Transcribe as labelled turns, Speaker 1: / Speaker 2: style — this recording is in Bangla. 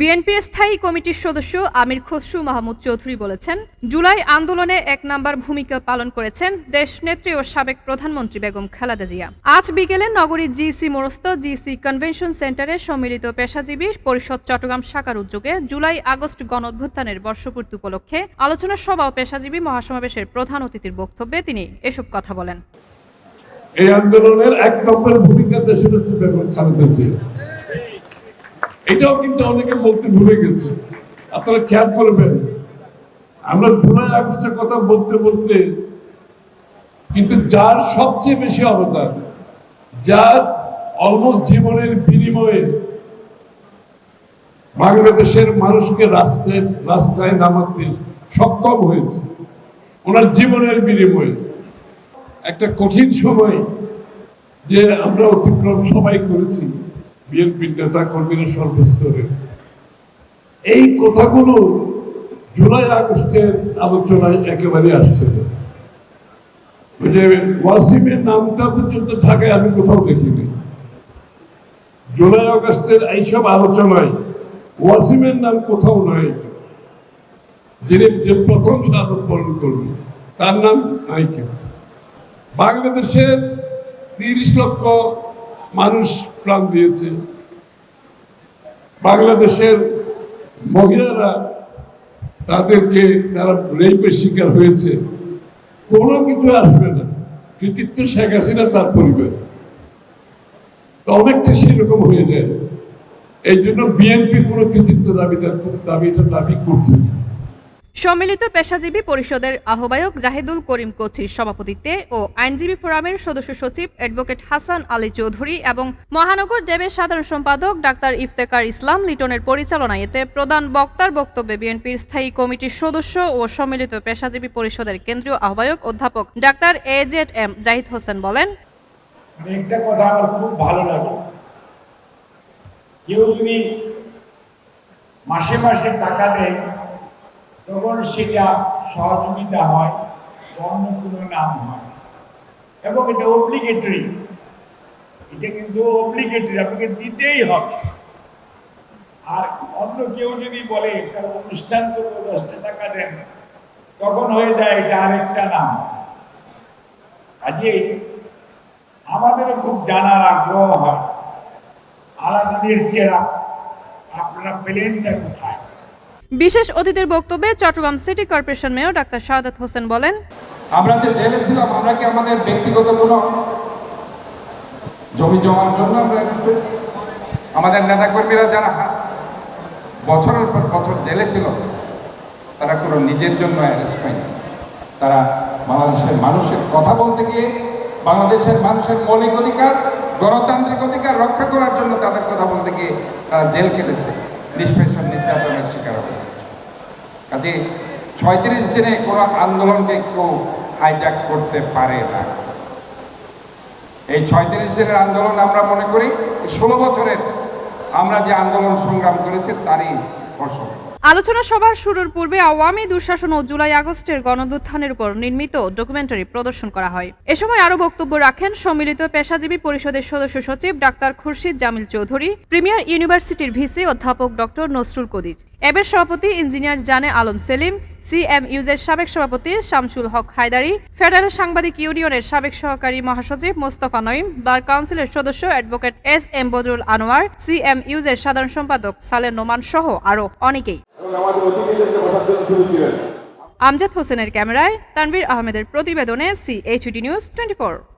Speaker 1: বিএনপির স্থায়ী কমিটির সদস্য আমির খসরু মাহমুদ চৌধুরী বলেছেন জুলাই আন্দোলনে এক নাম্বার ভূমিকা পালন করেছেন দেশ নেত্রী ও সাবেক প্রধানমন্ত্রী বেগম খালেদা জিয়া আজ বিকেলে নগরীর জিসি মোরস্ত জিসি কনভেনশন সেন্টারে সম্মিলিত পেশাজীবী পরিষদ চট্টগ্রাম শাখার উদ্যোগে জুলাই আগস্ট গণঅভ্যুত্থানের বর্ষপূর্তি উপলক্ষে আলোচনা সভা ও পেশাজীবী মহাসমাবেশের প্রধান অতিথির বক্তব্যে তিনি এসব কথা বলেন
Speaker 2: এই আন্দোলনের এক নম্বর ভূমিকা দেশের বেগম খালেদা জিয়া এটাও কিন্তু অনেকে বলতে ভুলে গেছে আপনারা খেয়াল করবেন আমরা জুলাই আগস্টের কথা বলতে বলতে কিন্তু যার সবচেয়ে বেশি অবদান যার অলমোস্ট জীবনের বিনিময়ে বাংলাদেশের মানুষকে রাস্তায় রাস্তায় নামাতে সক্ষম হয়েছে ওনার জীবনের বিনিময়ে একটা কঠিন সময় যে আমরা অতিক্রম সবাই করেছি বিএনপির নেতা কর্মীরা সর্বস্তরে এই কথাগুলো জুলাই আগস্টের আলোচনায় একেবারে আসছিল ওয়াসিমের নামটা পর্যন্ত ঢাকায় আমি কোথাও দেখিনি জুলাই আগস্টের এইসব আলোচনায় ওয়াসিমের নাম কোথাও নাই যিনি যে প্রথম স্বাগত বরণ করবে তার নাম নাই কিন্তু বাংলাদেশের তিরিশ লক্ষ মানুষ প্রাণ দিয়েছে বাংলাদেশের মহিলারা তাদেরকে তারা রেপের শিকার হয়েছে কোনো কিছু আসবে না কৃতিত্ব শেখ হাসিনা তার পরিবার অনেকটা সেরকম হয়ে যায় এই জন্য বিএনপি কোনো কৃতিত্ব দাবি দাবি দাবি করছে না
Speaker 1: সম্মিলিত পেশাজীবী পরিষদের আহ্বায়ক জাহিদুল করিম কোচির সভাপতিত্বে ও আইনজীবী ফোরামের সদস্য সচিব অ্যাডভোকেট হাসান আলী চৌধুরী এবং মহানগর ডেবের সাধারণ সম্পাদক ডাক্তার ইফতেকার ইসলাম লিটনের পরিচালনায় এতে প্রধান বক্তার বক্তব্যে বিএনপির স্থায়ী কমিটির সদস্য ও সম্মিলিত পেশাজীবী পরিষদের কেন্দ্রীয় আহ্বায়ক অধ্যাপক ডাক্তার A Z M Zahid Hossain বলেন
Speaker 3: মাসে মাসে টাকা দেয় তখন সেটা সহযোগিতা হয় কর্ম কোনো নাম হয় এবং এটা অব্লিগেটরি এটা কিন্তু অব্লিগেটরি আপনাকে দিতেই হবে আর অন্য কেউ যদি বলে তার অনুষ্ঠান তো দশটা টাকা দেন তখন হয়ে যায় এটা আরেকটা নাম কাজে আমাদেরও খুব জানার আগ্রহ হয় আলাদিনের চেরা আপনারা পেলেনটা কোথায়
Speaker 1: বিশেষ অতিথির বক্তব্যে চট্টগ্রাম সিটি কর্পোরেশন মেয়র ডাক্তার শাহাদ হোসেন বলেন
Speaker 4: আমরা যে জেলে ছিলাম আমরা কি আমাদের ব্যক্তিগত কোনো জমি জমার জন্য আমাদের নেতা কর্মীরা যারা বছরের পর বছর জেলে ছিল তারা কোনো নিজের জন্য অ্যারেস্ট পাইনি তারা বাংলাদেশের মানুষের কথা বলতে গিয়ে বাংলাদেশের মানুষের মৌলিক অধিকার গণতান্ত্রিক অধিকার রক্ষা করার জন্য তাদের কথা বলতে গিয়ে তারা জেল কেটেছে নিষ্পেষ যে ছয়ত্রিশ দিনে কোনো আন্দোলনকে কেউ হাইজ্যাক করতে পারে না এই ছয়ত্রিশ দিনের আন্দোলন আমরা মনে করি ষোলো বছরের আমরা যে আন্দোলন সংগ্রাম করেছি তারই ফসল
Speaker 1: আলোচনা সভার শুরুর পূর্বে আওয়ামী দুঃশাসন ও জুলাই আগস্টের গণদুত্থানের উপর নির্মিত ডকুমেন্টারি প্রদর্শন করা হয় এ সময় আরও বক্তব্য রাখেন সম্মিলিত পেশাজীবী পরিষদের সদস্য সচিব ডাক্তার খুরশিদ জামিল চৌধুরী প্রিমিয়ার ইউনিভার্সিটির ভিসি অধ্যাপক ডক্টর নসরুল কদির এবের সভাপতি ইঞ্জিনিয়ার জানে আলম সেলিম সি এম ইউজের সাবেক সভাপতি শামসুল হক হায়দারি ফেডারেল সাংবাদিক ইউনিয়নের সাবেক সহকারী মহাসচিব মোস্তফা নঈম বার কাউন্সিলের সদস্য advocate S M Badrul Anwar C M ইউজের সাধারণ সম্পাদক সালে নোমান সহ আরও অনেকেই আমজাদ হোসেনের ক্যামেরায় তানভীর আহমেদের প্রতিবেদনে সিএইচডি নিউজ টোয়েন্টি